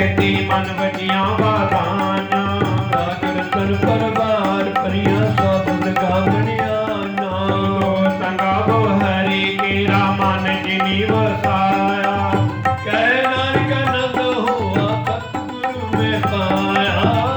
ਭੇਟੀ ਮਨ ਵਟੀਆਂ ਬਾਗਾਨਾ ਰਾਜਨ ਤਨ ਪਰਵਾਰ ਪਰਿਆ ਸਭ ਗਾਵਣਿਆ ਨਾਮੋ ਸੰਗਾ ਬੋ ਹਰੀ ਕੀ ਰਾਮਨ ਜਿਨੀ ਵਸਾਇਆ ਕਹਿ ਨਾਨਕ ਨੰਦ ਹੋਆ ਸਤਿਗੁਰੂ ਮੈਂ ਪਾਇਆ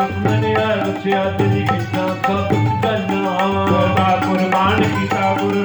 ਮੰਨਿਆ ਰਸਿਆ ਦਿਲ ਕੀਤਾ ਸਭ ਜਨਾਂ ਦਾ ਕੁਰਬਾਨ ਕੀਤਾ ਗੁਰੂ